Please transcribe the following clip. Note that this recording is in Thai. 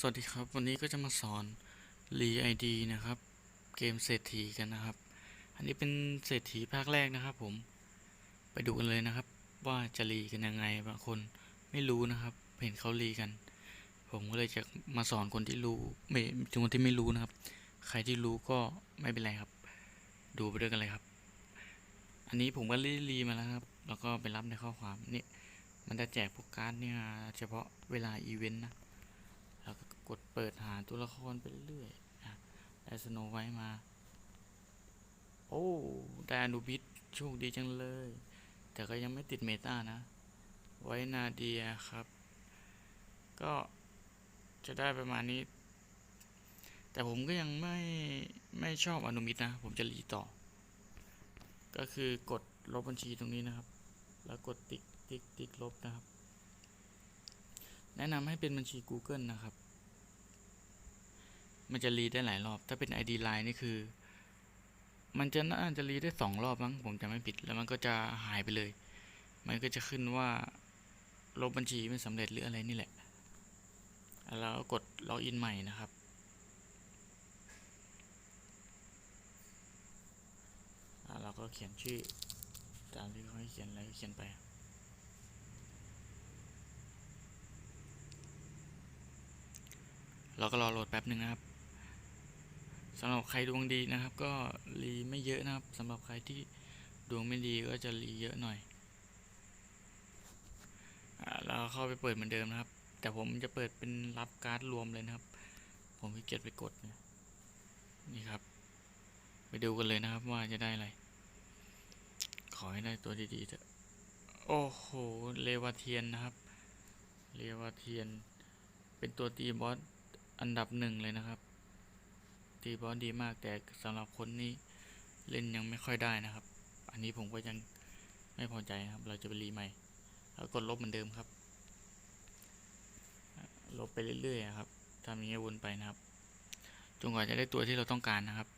สวัสดีครับ วันนี้ก็จะมาสอน รีไอดีนะครับ เกมเศรษฐีกันนะครับ อันนี้เป็นเศรษฐีภาคแรกนะครับ ผมไปดูกันเลยนะครับ ว่าจะรีกันยังไงบางคนไม่รู้นะครับ เห็นเขารีกัน ผมก็เลยจะมาสอนคนที่รู้ไม่ถึงคนที่ไม่รู้นะครับ ใครที่รู้ก็ไม่เป็นไรครับ ดูไปด้วยกันเลยครับ อันนี้ผมก็รีรีมาแล้วครับ แล้วก็ไปรับในข้อความนี่มันจะแจกพวกการ์ดเนี่ยเฉพาะเวลาอีเวนต์นะ กดเปิดหาตัวละครไปเรื่อยๆได้สโนไว้มา โอ้ได้อนุบิสโชคดีจังเลย แต่ก็ยังไม่ติดเมตานะ ไว้นาเดียครับ ก็จะได้ประมาณนี้ แต่ผมก็ยังไม่ ไม่ชอบอนุมิตนะ ผมจะรีต่อ ก็คือกดลบบัญชีตรงนี้นะครับ แล้วกดติ๊กติ๊กติ๊กลบนะครับ แนะนำให้เป็นบัญชี Google นะครับ มันจะรีดได้หลายรอบ ถ้าเป็น ID Line นี่คือ มันจะน่าจะรีดได้สองรอบมั้งผมจะไม่ผิด แล้วมันก็จะหายไปเลย มันก็จะขึ้นว่าลบบัญชีไม่สำเร็จหรืออะไรนี่แหละ แล้วกดล็อกอินใหม่นะครับเราก็เขียนชื่อตามที่เขาให้เขียนอะไรก็เขียนไปเราก็รอโหลดแป๊บหนึ่งนะครับ สำหรับใครดวงดีนะครับ ก็รีไม่เยอะนะครับสำหรับใครที่ดวงไม่ดีก็จะรีเยอะหน่อยอาเราเข้าไปเปิดเหมือนเดิมนะครับ แต่ผมจะเปิดเป็นรับการ์ดรวมเลยนะครับ ผมขี้เกียจไปกดนะนี่ครับ ไปดูกันเลยนะครับว่าจะได้อะไร ขอให้ได้ตัวดีๆเถอะโอ้โหเลวาเทียนนะครับ เลวาเทียน เป็นตัวตีบอสอันดับหนึ่งเลยนะครับ ตีบอลดีมากแต่สำหรับคนนี้เล่นยังไม่ค่อยได้นะครับ อันนี้ผมก็ยังไม่พอใจครับ เราจะไปรีใหม่แล้วกดลบเหมือนเดิมครับ ลบไปเรื่อยๆครับทำอย่างนี้วนไปนะครับจนกว่าจะได้ตัวที่เราต้องการนะครับ